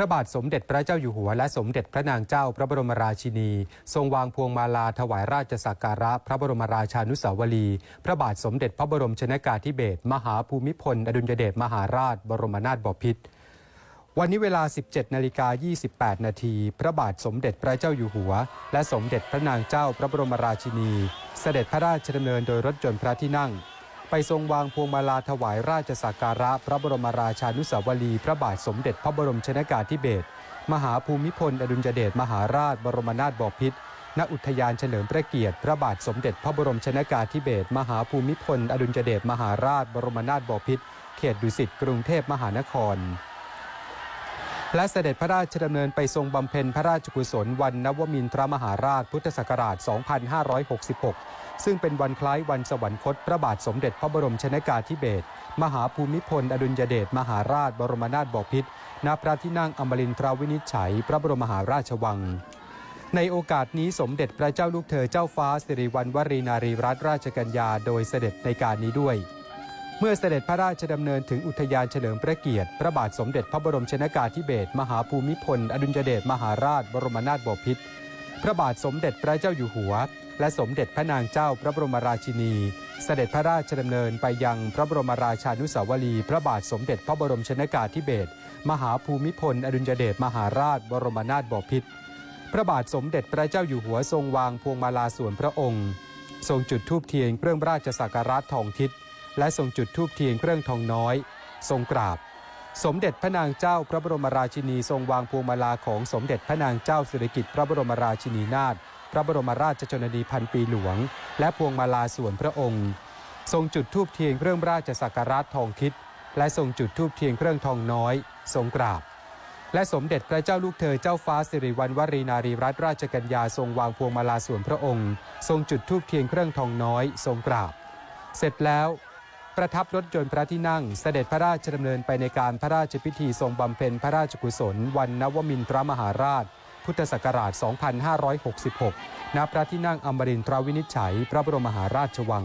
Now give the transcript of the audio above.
ระบาทสมเด็จพระเจ้าอยู่หัวและสมเด็จพระนางเจ้าพระบรมราชินี ทรงวางพวงมาลาถวายราชสักการะ พระบรมราชานุสาวรีย์พระบาทสมเด็จพระบรมชนากาธิเบศรมหาภูมิพล อดุลยเดชมหาราช บรมนาถบพิตรวันนี้เวลา 17 นาฬิกา 28 นาที พระบาทสมเด็จพระเจ้าอยู่หัว และสมเด็จพระนางเจ้าพระบรมราชินี เสด็จพระราชดำเนินโดยรถยนต์พระที่นั่ง ไปทรงวางพวงมาลาถวายราชสักการะ พระบรมราชานุสาวรีพระบาทสมเด็จพระบรมชนากาธิเบศรมหาภูมิพลอดุลยเดชมหาราชบรมนาถบพิตรณอุทยานเฉลิมพระเกียรติ พระบาทสมเด็จพระบรมชนากาธิเบศรมหาภูมิพลอดุลยเดชมหาราช บรมนาถบพิตรเขตดุสิตกรุงเทพมหานคร และเสด็จพระราชดำเนินไปทรงบำเพ็ญพระราชกุศลวันนวมินทรมหาราชพุทธศักราช 2566 ซึ่งเป็นวันคล้ายวันสวรรคตพระบาทสมเด็จพระบรมชนากาธิเบศรมหาภูมิพล อดุลยเดชมหาราชบรมนาถบพิตรณพระที่นั่งอมรินทราวินิจฉัย พระบรมมหาราชวัง ในโอกาสนี้สมเด็จพระเจ้าลูกเธอเจ้าฟ้าสิริวัณวรีนารีรัตนราชกัญญาโดยเสด็จในการนี้ด้วย เมื่อเสด็จพระราชดำเนินถึงอุทยานเฉลิมพระเกียรติ พระบาทสมเด็จพระบรมชนากาธิเบศรมหาภูมิพล อดุลยเดชมหาราชบรมนาถบพิตร พระบาทสมเด็จพระเจ้าอยู่หัว และสมเด็จพระนางเจ้าพระบรมราชินี เสด็จพระราชดำเนินไปยังพระบรมราชานุสาวรีย์พระบาทสมเด็จพระบรมชนากาธิเบศรมหาภูมิพล อดุลยเดชมหาราช บรมนาถบพิตรพระบาทสมเด็จพระเจ้าอยู่หัวทรงวางพวงมาลาส่วนพระองค์ ทรงจุดธูปเทียนเครื่องราชสักการะทองทิศและทรงจุดธูปเทียนเครื่องทองน้อย ทรงกราบ สมเด็จพระนางเจ้าพระบรมราชินีทรงวางพวงมาลาของสมเด็จพระนางเจ้าสิริกิติ์พระบรมราชินีนาถพระบรมราชชนนีพันปีหลวง และพวงมาลาส่วนพระองค์ ทรงจุดธูปเทียนเครื่องราชสักการะทองทิศและทรงจุดธูปเทียนเครื่องทองน้อย ทรงกราบ และสมเด็จพระเจ้าลูกเธอเจ้าฟ้าสิริวัณวรีนารีรัตนราชกัญญาทรงวางพวงมาลาส่วนพระองค์ ทรงจุดธูปเทียนเครื่องทองน้อย ทรงกราบ เสร็จแล้ว ประทับรถยนต์พระที่นั่ง เสด็จพระราชดำเนินไปในการพระราชพิธีทรงบำเพ็ญพระราชกุศล วันนวมินทรมหาราช พุทธศักราช 2566 ณ พระที่นั่งอมรินทรวินิจฉัย พระบรมมหาราชวัง